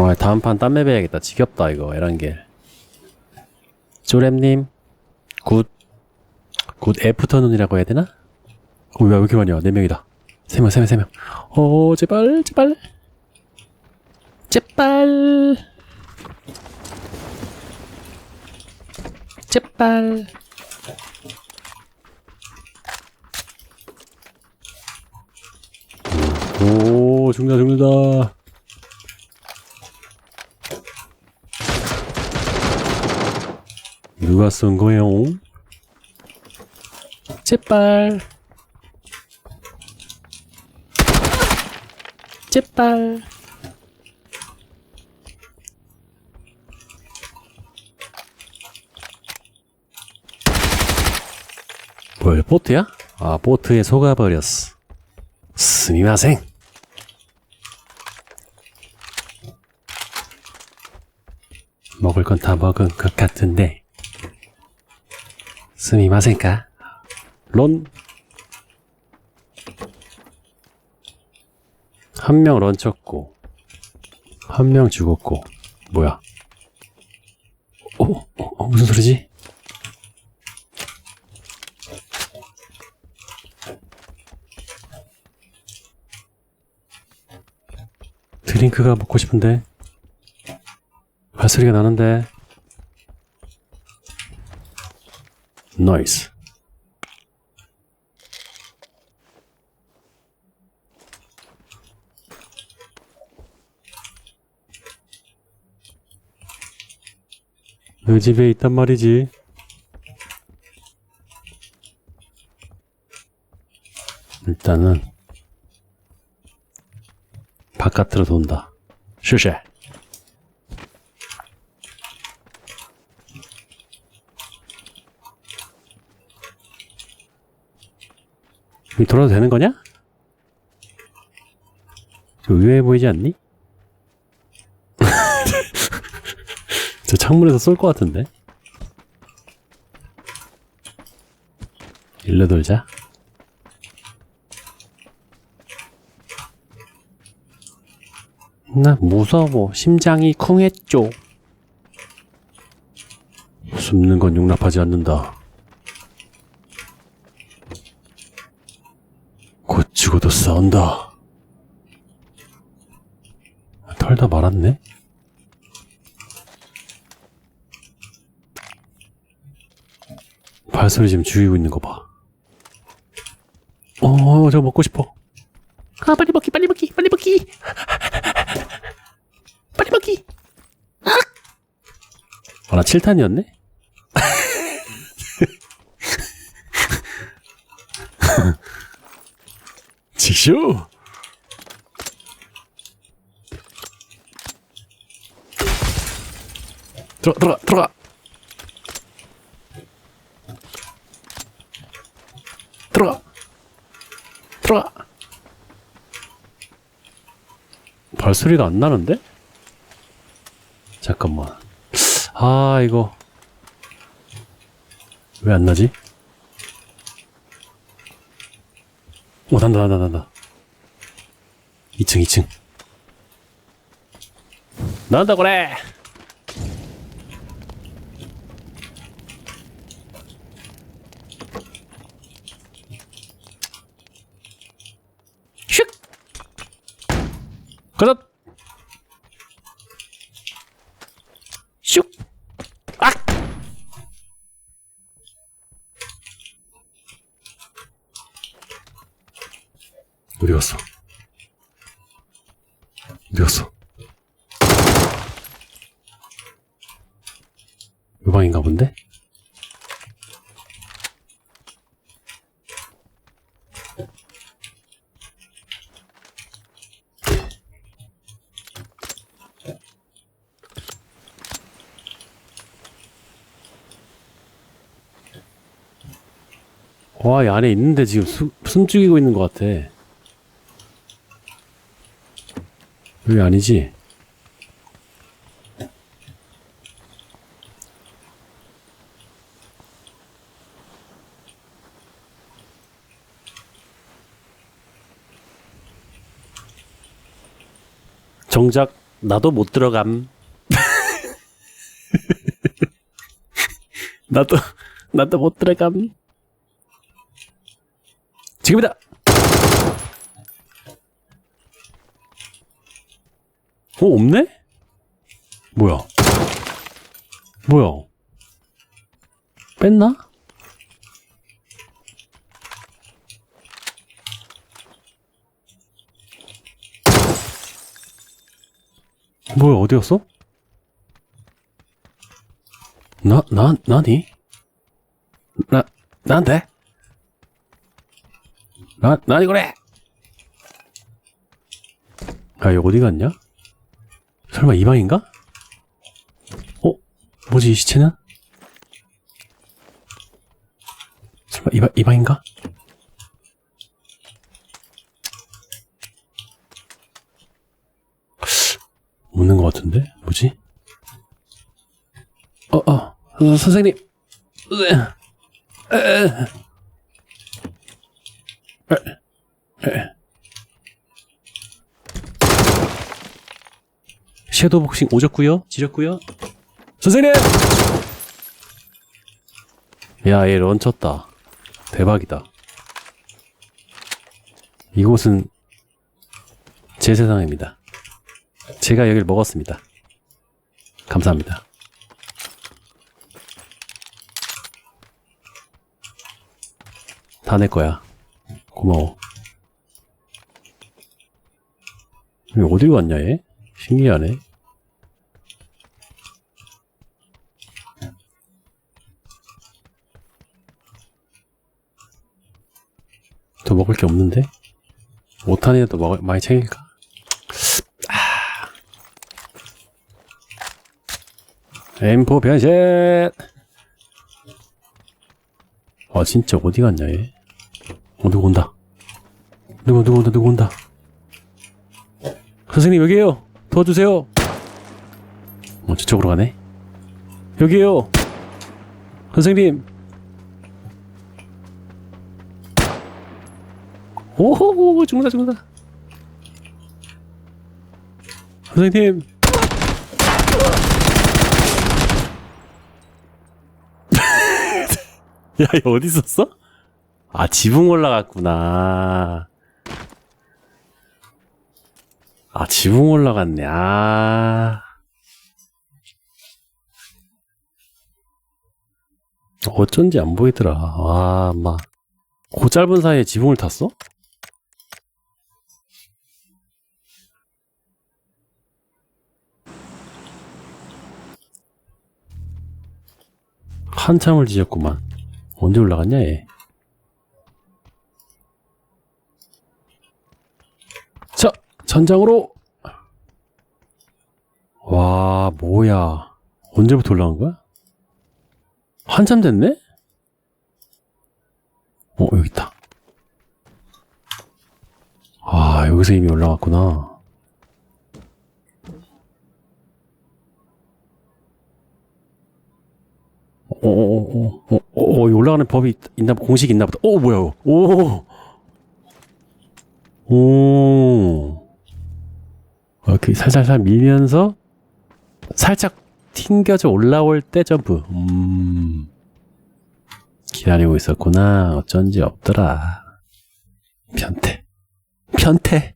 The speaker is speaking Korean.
아, 다음 판 딴맵 해야겠다. 지겹다, 이거, 에란겔. 쪼렘님, 굿. 굿 애프터눈이라고 해야 되나? 어, 왜, 왜 이렇게 많이 와? 네 명이다. 세 명, 세 명, 세 명. 어, 제발, 제발. 제발. 제발. 오, 죽는다, 죽는다. 누가 쏜 거예요? 제발. 제발. 뭐야, 보트야? 아, 보트에 속아버렸어. 스미마생. 먹을 건 다 먹은 것 같은데. 스미마생까? 론. 한 명 런쳤고, 한 명 죽었고, 뭐야? 어, 어, 어, 무슨 소리지? 드링크가 먹고 싶은데 발소리가 나는데 나이스 그 집에 있단 말이지 일단은 바깥으로 돈다. 슈쉐. 여기 돌아도 되는 거냐? 좀 의외해 보이지 않니? 저 창문에서 쏠 것 같은데? 일로 돌자. 나 무서워. 심장이 쿵했죠. 숨는 건 용납하지 않는다. 곧 죽어도 싸운다. 털다 말았네? 발소리 지금 죽이고 있는 거 봐. 어, 저거 먹고 싶어. 아, 빨리 먹기, 빨리 먹기, 빨리 먹기. 빨리 먹기. 아, 나 7탄이었네? 직쇼! 들어가, 들어가, 들어가! 들어가! 들어가! 발소리가 안 나는데? 잠깐만. 아, 이거. 왜 안 나지? 오, 난다, 난다, 난다. 2층, 2층. 난다, 그래! 슉! 그렇! 어디 갔어? 요 방인가 본데? 와, 이 안에 있는데 지금 숨, 숨 죽이고 있는 것 같아. 여기 아니지? 정작 나도 못 들어감. 나도, 나도 못 들어감. 지금이다! 어, 없네? 뭐야? 뭐야? 뺐나? 뭐야, 어디였어? 나, 나, 나니? 나, 난데? 나, 나니 그래? 아, 여기 어디 갔냐? 설마 이 방인가? 어? 뭐지, 이 시체는? 설마 이, 방, 이 방인가? 없는 것 같은데? 뭐지? 어, 어, 어 선생님. 으, 에, 에, 에. 섀도우 복싱 오졌구요 지렸구요 선생님! 야, 얘 런쳤다. 대박이다. 이곳은 제 세상입니다. 제가 여기를 먹었습니다. 감사합니다. 다 내 거야. 고마워. 어디로 갔냐, 얘? 신기하네. 더 먹을 게 없는데? 5탄이라도 먹, 많이 챙길까? M4 변신! 아, 진짜 어디 갔냐, 얘? 어, 누구 온다. 누구, 누구 온다, 누구 온다. 선생님, 여기에요! 도와주세요! 어, 저쪽으로 가네? 여기에요! 선생님! 오호, 죽는다, 죽는다. 선생님! 야, 얘 어디 있었어? 아, 지붕 올라갔구나. 아, 지붕 올라갔네. 아. 어쩐지 안 보이더라. 아, 막. 그 짧은 사이에 지붕을 탔어? 한참을 뒤졌구만. 언제 올라갔냐, 얘? 자, 전장으로! 와, 뭐야. 언제부터 올라간 거야? 한참 됐네? 어, 여기 있다. 아, 여기서 이미 올라갔구나. 어, 어, 어, 어, 올라가는 법이 있, 있나, 공식이 있나 보다. 어, 뭐야, 오! 오! 이렇게 살살살 밀면서 살짝 튕겨져 올라올 때 점프. 음. 기다리고 있었구나. 어쩐지 없더라. 변태. 변태.